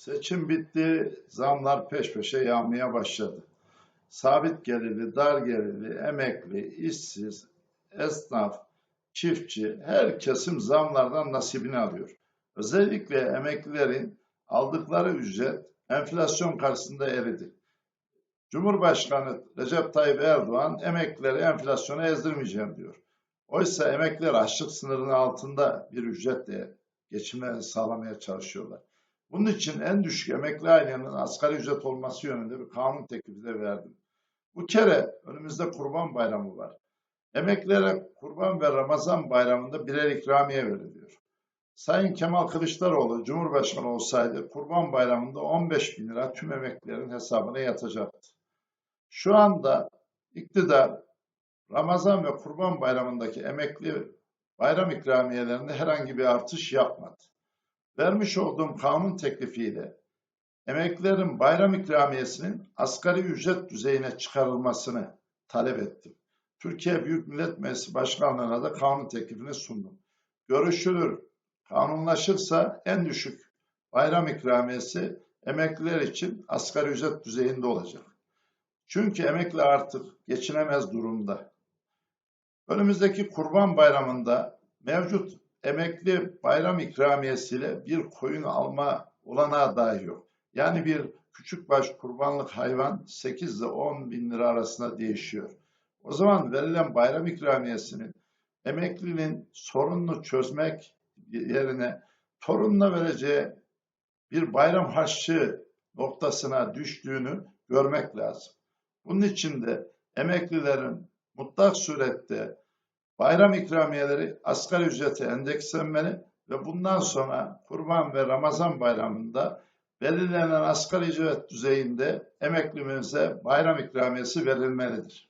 Seçim bitti, zamlar peş peşe yağmaya başladı. Sabit gelirli, dar gelirli, emekli, işsiz, esnaf, çiftçi, her kesim zamlardan nasibini alıyor. Özellikle emeklilerin aldıkları ücret enflasyon karşısında eridi. Cumhurbaşkanı Recep Tayyip Erdoğan emeklileri enflasyona ezdirmeyeceğim diyor. Oysa emekliler açlık sınırının altında bir ücretle geçimlerini sağlamaya çalışıyorlar. Bunun için en düşük emekli ailenin asgari ücret olması yönünde bir kanun teklifi de verdim. Bu kere önümüzde Kurban Bayramı var. Emeklilere Kurban ve Ramazan Bayramı'nda birer ikramiye veriliyor. Sayın Kemal Kılıçdaroğlu Cumhurbaşkanı olsaydı Kurban Bayramı'nda 15 bin lira tüm emeklilerin hesabına yatacaktı. Şu anda iktidar Ramazan ve Kurban Bayramı'ndaki emekli bayram ikramiyelerinde herhangi bir artış yapmadı. Vermiş olduğum kanun teklifiyle emeklilerin bayram ikramiyesinin asgari ücret düzeyine çıkarılmasını talep ettim. Türkiye Büyük Millet Meclisi Başkanlığı'na da kanun teklifini sundum. Görüşülür, kanunlaşırsa en düşük bayram ikramiyesi emekliler için asgari ücret düzeyinde olacak. Çünkü emekli artık geçinemez durumda. Önümüzdeki Kurban Bayramı'nda mevcut emekli bayram ikramiyesiyle bir koyun alma olanağı dahi yok. Yani bir küçük baş kurbanlık hayvan 8 ile 10 bin lira arasında değişiyor. O zaman verilen bayram ikramiyesinin emeklinin sorununu çözmek yerine torununa vereceği bir bayram harçlığı noktasına düştüğünü görmek lazım. Bunun için de emeklilerin mutlak surette bayram ikramiyeleri asgari ücrete endekslenmeli ve bundan sonra Kurban ve Ramazan bayramında belirlenen asgari ücret düzeyinde emeklimize bayram ikramiyesi verilmelidir.